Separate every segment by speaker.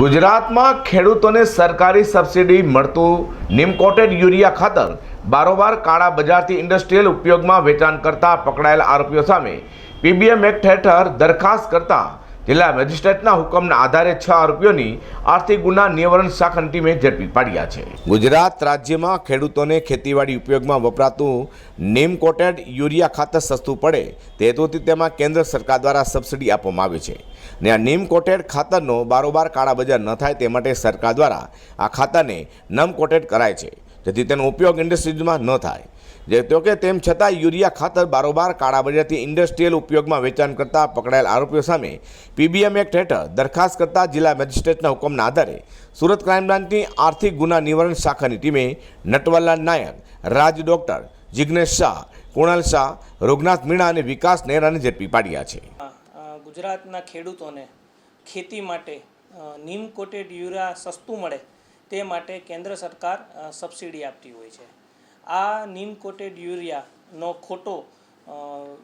Speaker 1: ગુજરાતમાં ખેડૂતોને સરકારી સબસિડી મળતું નિમકોટેડ યુરિયા ખાતર. બારોબાર કાળા બજારથી ઇન્ડસ્ટ્રીયલ ઉપયોગમાં વેચાણ કરતા પકડાયેલા આરોપીઓ સામે પીબીએમ એક્ટ હેઠળ દરખાસ્ત કરતા જિલ્લા મેજિસ્ટ્રેટના હુકમના આધારે છ આરોપીઓની આર્થિક ગુના નિવારણ શાખાની ટીમે ઝડપી પાડ્યા છે. ગુજરાત રાજ્યમાં ખેડૂતોને ખેતીવાડી ઉપયોગમાં વપરાતું નેમ કોટેડ યુરિયા ખાતર સસ્તું પડે તે હેતુથી તેમાં કેન્દ્ર સરકાર દ્વારા સબસિડી આપવામાં આવે છે. ને આ નીમ કોટેડ ખાતરનો બારોબાર કાળાબજાર ન થાય તે માટે સરકાર દ્વારા આ ખાતરને નમ કોટેડ કરાય છે, જેથી તેનો ઉપયોગ ઇન્ડસ્ટ્રીઝમાં ન થાય. જે તો કે તેમ છતાં યુરિયા ખાતર બારોબાર કાળાબજારથી ઇન્ડસ્ટ્રીયલ ઉપયોગમાં વેચાણ કરતા પકડાયેલ આરોપીઓ સામે પીબીએમ એક્ટ હેઠળ દરખાસ્ત કરતા જિલ્લા મેજિસ્ટ્રેટના હુકમના આધારે સુરત ક્રાઇમ બ્રાન્ચની આર્થિક ગુના નિવારણ શાખાની ટીમે નટવરલાલ નાયક, રાજ ડોક્ટર જિગ્નેશ શાહ, કુણાલ શાહ, રોગનાથ મીણા અને વિકાસ નેહરાને ઝડપી પાડ્યા છે.
Speaker 2: ગુજરાતના ખેડૂતોને ખેતી માટે નીમ કોટેડ યુરિયા સસ્તું મળે તે માટે કેન્દ્ર સરકાર સબસિડી આપતી હોય છે. આ નીમ કોટેડ યુરિયાનો ખોટો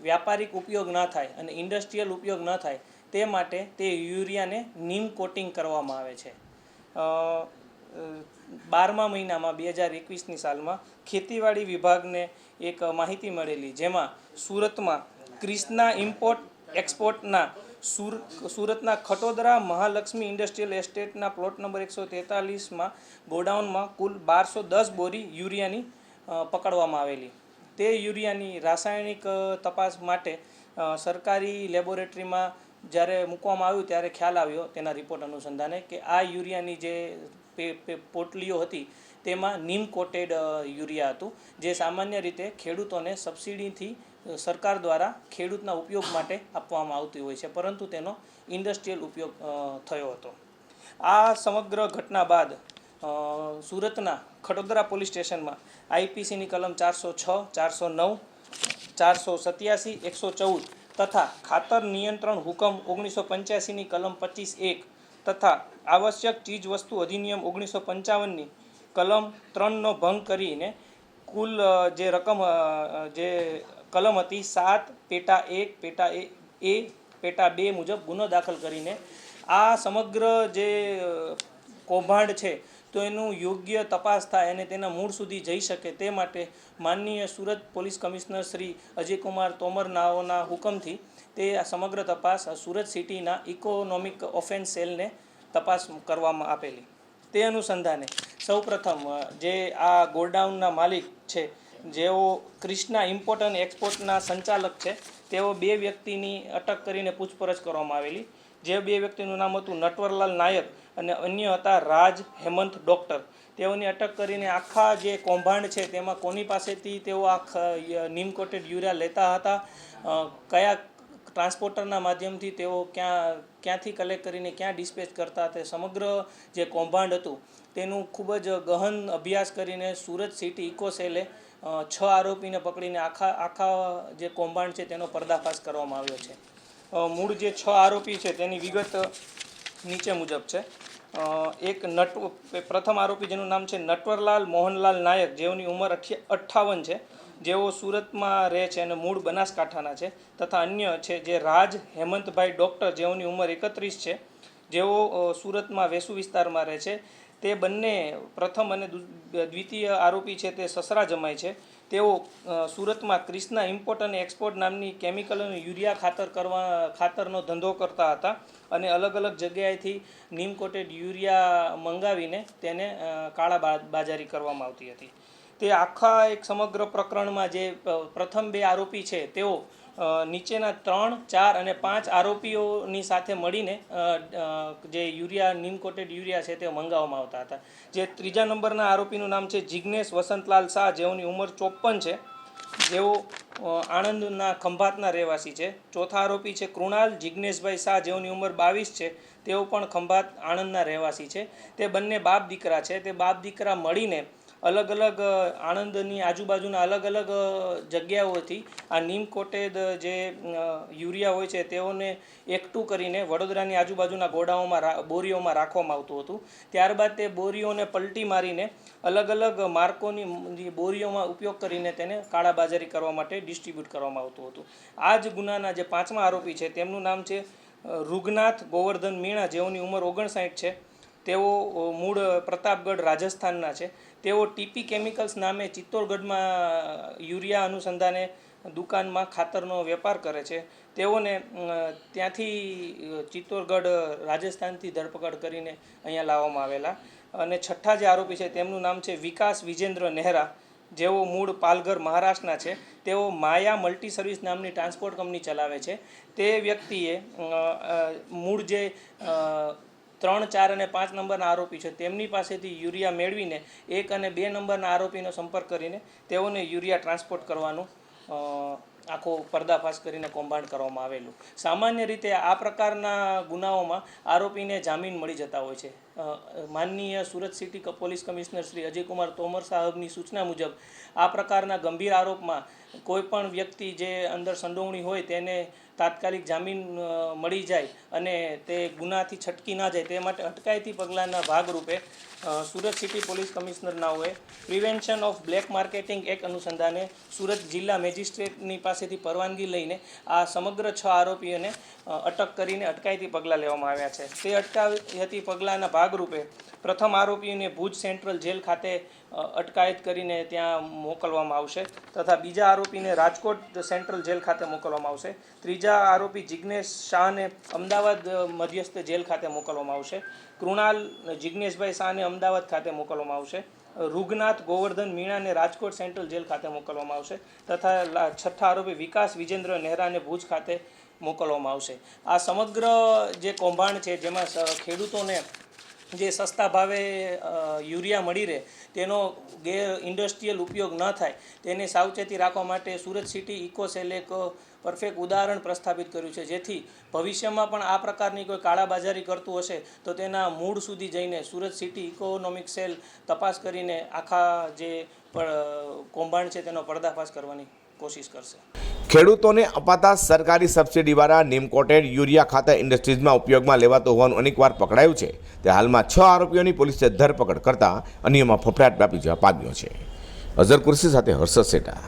Speaker 2: વ્યાપારિક ઉપયોગ ન થાય અને ઇન્ડસ્ટ્રીયલ ઉપયોગ ન થાય, તે માટે તે યુરિયાને નીમ કોટિંગ કરવામાં આવે છે. બારમા મહિનામાં બે હજાર એકવીસની સાલમાં ખેતીવાડી વિભાગને એક માહિતી મળેલી જેમાં સુરતમાં ક્રિષ્ના ઇમ્પોર્ટ એક્સપોર્ટના સુર, સુરતના ખટોદરા મહાલક્ષ્મી ઇન્ડસ્ટ્રીયલ એસ્ટેટના પ્લોટ નંબર એકસો તેતાલીસમાં ગોડાઉનમાં કુલ બારસો દસ બોરી યુરિયાની પકડવામાં આવેલી. તે યુરિયાની રાસાયણિક તપાસ માટે સરકારી લેબોરેટરીમાં જ્યારે મૂકવામાં આવ્યું ત્યારે ખ્યાલ આવ્યો તેના રિપોર્ટ અનુસંધાને કે આ યુરિયાની જે પોટલીઓ હતી તેમાં નીમ કોટેડ યુરિયા હતું, જે સામાન્ય રીતે ખેડૂતોને સબસિડીથી સરકાર દ્વારા ખેડૂતના ઉપયોગ માટે આપવામાં આવતી હોય છે, પરંતુ તેનો ઇન્ડસ્ટ્રીયલ ઉપયોગ થયો હતો. આ સમગ્ર ઘટના બાદ સુરતના ખડોદરા પોલીસ સ્ટેશનમાં આઈપીસીની કલમ ચારસો છ, ચારસો નવ, ચારસો સત્યાસી, એકસો ચૌદ તથા ખાતર નિયંત્રણ હુકમ ઓગણીસો પંચ્યાસીની કલમ પચીસ એક તથા આવશ્યક ચીજ વસ્તુ અધિનિયમ ઓગણીસો પંચાવનની કલમ ત્રણનો ભંગ કરીને કુલ જે રકમ જે કલમ હતી સાત પેટા એક, પેટા એ પેટા બે મુજબ ગુનો દાખલ કરીને આ સમગ્ર જે કૌભાંડ છે, તો એનું યોગ્ય તપાસ થાય અને તેના મૂળ સુધી જઈ શકે તે માટે માનનીય સુરત પોલીસ કમિશનર શ્રી અજયકુમાર તોમર નાઓના હુકમથી તે આ સમગ્ર તપાસ સુરત સિટીના ઇકોનોમિક ઓફેન્સ સેલને તપાસ કરવામાં આપેલી. તે અનુસંધાને સૌપ્રથમ જે આ ગોડાઉનના માલિક છે, જેઓ ક્રિષ્ના ઇમ્પોર્ટ અને એક્સપોર્ટના સંચાલક છે, તેઓ બે વ્યક્તિની અટક કરીને પૂછપરછ કરવામાં આવેલી. જે બે વ્યક્તિનું નામ હતું નટવરલાલ નાયક અને અન્ય હતા રાજ હેમંત ડોક્ટર. તેઓની અટક કરીને આખા જે કૌભાંડ છે તેમાં કોની પાસેથી તેઓ આ નીમ કોટેડ યુરિયા લેતા હતા? કયા ટ્રાન્સપોર્ટરના માધ્યમથી તેઓ ક્યાં, ક્યાંથી કલેક્ટ કરીને ક્યાં ડિસ્પેચ કરતા તે સમગ્ર જે કૌભાંડ હતું તેનું ખૂબ જ ગહન અભ્યાસ કરીને સુરત સિટી ઇકોસેલે છ આરોપીને પકડીને આખા આખા જે કૌભાંડ છે તેનો પર્દાફાશ કરવામાં આવ્યો છે. મૂળ જે છ આરોપી છે તેની વિગત નીચે મુજબ છે. એક નટ પ્રથમ આરોપી જેનું નામ છે નટવરલાલ મોહનલાલ નાયક, જેઓની ઉંમર અઠ્ઠાવન છે. જેઓ સુરતમાં રહે છે અને મૂળ બનાસકાંઠાના છે. તથા અન્ય છે જે રાજ હેમંતભાઈ ડૉક્ટર, જેઓની ઉંમર એકત્રીસ છે. જેઓ સુરતમાં વેસુ વિસ્તારમાં રહે છે. તે બંને પ્રથમ અને દ્વિતીય આરોપી છે તે સસરા જમાય છે. તેઓ સુરતમાં ક્રિષ્ના ઇમ્પોર્ટ અને એક્સપોર્ટ નામની કેમિકલ અને યુરિયા ખાતર કરવા, ખાતરનો ધંધો કરતા હતા અને અલગ અલગ જગ્યાએથી નીમ કોટેડ યુરિયા મંગાવીને તેને કાળા બાજારી કરવામાં આવતી હતી. તે આખા એક સમગ્ર પ્રકરણમાં જે પ્રથમ બે આરોપી છે તેઓ નીચેના ત્રણ, ચાર અને પાંચ આરોપીઓની સાથે મળીને જે યુરિયા નીમ કોટેડ યુરિયા છે તે મંગાવવામાં આવતા હતા. જે ત્રીજા નંબરના આરોપીનું નામ છે જિજ્ઞેશ વસંતલાલ શાહ, જેઓની ઉંમર ચોપન છે. જેઓ આણંદના ખંભાતના રહેવાસી છે. ચોથા આરોપી છે કૃણાલ જિજ્ઞેશભાઈ શાહ, જેઓની ઉંમર બાવીસ છે. તેઓ પણ ખંભાત, આણંદના રહેવાસી છે. તે બંને બાપ દીકરા છે. તે બાપ દીકરા મળીને અલગ અલગ આણંદની આજુબાજુના અલગ અલગ જગ્યાઓથી આ નીમ કોટેડ જે યુરિયા હોય છે, તેઓને એકઠું કરીને વડોદરાની આજુબાજુના ગોડાઓમાં બોરીઓમાં રાખવામાં આવતું હતું. ત્યારબાદ તે બોરીઓને પલટી મારીને અલગ અલગ માર્કોની બોરીઓમાં ઉપયોગ કરીને તેને કાળાબાજારી કરવા માટે ડિસ્ટ્રીબ્યુટ કરવામાં આવતું હતું. આ જ ગુનાના જે પાંચમા આરોપી છે, તેમનું નામ છે રુગનાથ ગોવર્ધન મીણા. જેઓની ઉંમર ઓગણસાઠ છે. તેઓ મૂળ પ્રતાપગઢ રાજસ્થાનના છે. તેઓ ટીપી કેમિકલ્સ નામે ચિત્તોડગઢમાં યુરિયા અનુસંધાને દુકાનમાં ખાતરનો વેપાર કરે છે. તેઓને ત્યાંથી ચિત્તોડગઢ રાજસ્થાનથી ધરપકડ કરીને અહીંયા લાવવામાં આવેલા. અને છઠ્ઠા જે આરોપી છે તેમનું નામ છે વિકાસ વિજેન્દ્ર નેહરા. જેઓ મૂળ પાલઘર મહારાષ્ટ્રના છે. તેઓ માયા મલ્ટી સર્વિસ નામની ટ્રાન્સપોર્ટ કંપની ચલાવે છે. તે વ્યક્તિએ મૂળ જે ત્રણ, ચાર અને પાંચ નંબરના આરોપી છે. તેમની પાસેથી યુરિયા મેળવીને એક અને બે નંબરના આરોપીનો સંપર્ક કરીને તેઓને યુરિયા ટ્રાન્સપોર્ટ કરવાનું આખો પર્દાફાશ કરીને કૌભાંડ કરવામાં આવેલું. સામાન્ય રીતે આ પ્રકારના ગુનાઓમાં આરોપીને જામીન મળી જતા હોય છે. માનનીય Surat city police commissioner Shri Ajaykumar Tomar સાહેબની સૂચના મુજબ આ પ્રકારના ગંભીર આરોપમાં કોઈ પણ વ્યક્તિ જે અંદર સંડોવણી હોય તેને તાત્કાલિક જામીન મળી જાય અને તે ગુનાથી છટકી ના જાય તે માટે અટકાયતી પગલાંના ભાગરૂપે સુરત સિટી પોલીસ કમિશનરનાઓએ પ્રિવેન્શન ઓફ બ્લેક માર્કેટિંગ એક અનુસંધાને સુરત જિલ્લા મેજિસ્ટ્રેટની પાસેથી પરવાનગી લઈને આ સમગ્ર છ આરોપીઓને અટક કરીને અટકાયતી પગલાં લેવામાં આવ્યા છે. તે અટકાયતી પગલાંના ભાગરૂપે પ્રથમ આરોપીને ભુજ સેન્ટ્રલ જેલ ખાતે અટકાયત કરીને ત્યાં મોકલવામાં આવશે તથા બીજા આરોપીને રાજકોટ સેન્ટ્રલ જેલ ખાતે મોકલવામાં આવશે. ત્રીજા આરોપી જિજ્ઞેશ શાહને અમદાવાદ મધ્યસ્થ જેલ ખાતે મોકલવામાં આવશે. કૃણાલ જિજ્ઞેશભાઈ શાહને અમદાવાદ ખાતે મોકલવામાં આવશે. રૂગનાથ ગોવર્ધન મીણાને રાજકોટ સેન્ટ્રલ જેલ ખાતે મોકલવામાં આવશે તથા છઠ્ઠા આરોપી વિકાસ વિજેન્દ્ર નહેરાને ભુજ ખાતે મોકલવામાં આવશે. આ સમગ્ર જે કૌભાંડ છે, જેમાં ખેડૂતોને જે સસ્તા ભાવે યુરિયા મળી રહે, તેનો ગેર ઇન્ડસ્ટ્રીયલ ઉપયોગ ન થાય, તેને સાવચેતી રાખવા માટે સુરત સિટી ઇકોસેલ એક પરફેક્ટ ઉદાહરણ પ્રસ્થાપિત કર્યું છે. જેથી ભવિષ્યમાં પણ આ પ્રકારની કોઈ કાળાબાજારી કરતું હશે, તો તેના મૂળ સુધી જઈને સુરત સિટી ઇકોનોમિક સેલ તપાસ કરીને આખા જે કૌભાંડ છે તેનો પર્દાફાશ કરવાની કોશિશ કરશે.
Speaker 1: ખેડૂતોને અપાતા સરકારી સબસિડીવાળા નિમકોટેડ યુરિયા ખાતર ઇન્ડસ્ટ્રીઝમાં ઉપયોગમાં લેવાતો હોવાનું અનેકવાર પકડાયું છે. તે હાલમાં છ આરોપીઓની પોલીસે ધરપકડ કરતા અન્યમાં ફફડાટ વ્યાપી જવા પામ્યો છે. અઝર કુર્સી સાથે હર્ષદ સેટા.